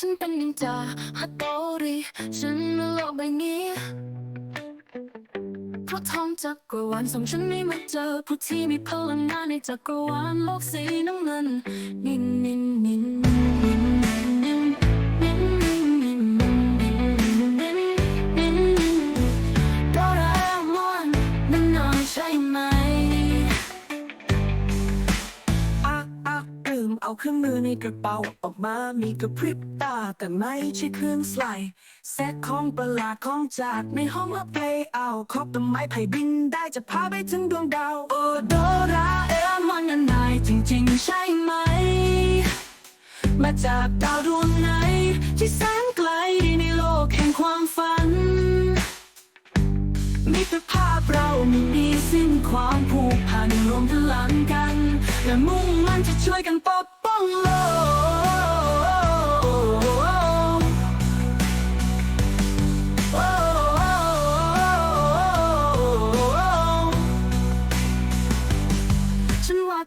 ฉันเป็นนินจาฮัตโตริฉันในโลกใบนี้เพราะทองจักรวาลส่งฉันให้มาเจอผู้ที่มีพลังงานในจักรวาลโลกสีน้ำเงินนินนินนินน เอาเครื่องมือในกระเป๋าออกมามีกระพริบตาแต่ไม่ใช่เครื่องสไลด์เซตของประหลาดของจากในห้องรับเพลย์เอาครอบต้นไม้ไผ่บินได้จะพาไปถึงดวงดาวโอโดราเอมอนนันนายจริงๆใช่ไหม มาจากดาวดวงไหน ที่แสนไกลในโลกแห่งความฝันมิตรภาพเราไม่มีสิ้นความผูกพันรวมพลังกัน และมุ่งมั่นจะช่วยกันปก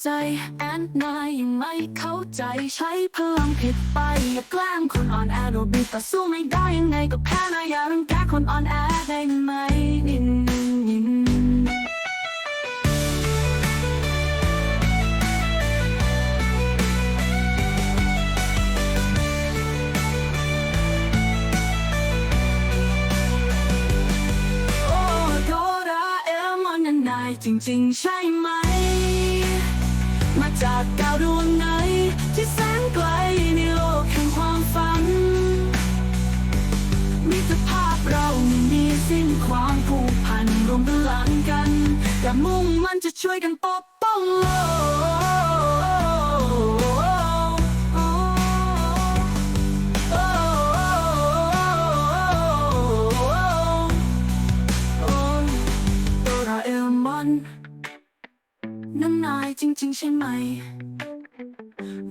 ใจแอนนายยังไม่เข้าใจใช้พลังผิดไปอย่าแกล้งคนอ่อนแอโดบิต่สู้ไม่ได้ยังไงก็แพ้นะอย่ารังแกคนอ่อนแอได้ไหมนินนินโอ้โดราเอมอนนั่นนายจริงๆใช่ไหมะมุ่งมันจะช่วยกันปกป้องโลกโอ้โดราเอมอนนั่นนายจริง ๆ ใช่ไหม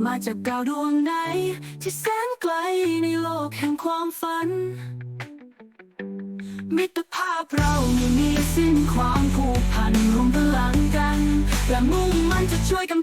มาจากดาวดวงไหน ที่แสนไกลในโลกแห่งความฝัน มิตรภาพเราไม่มีสิ้นความผูกพันรวมพลังกัน และมุ่งมันจะช่วยกัน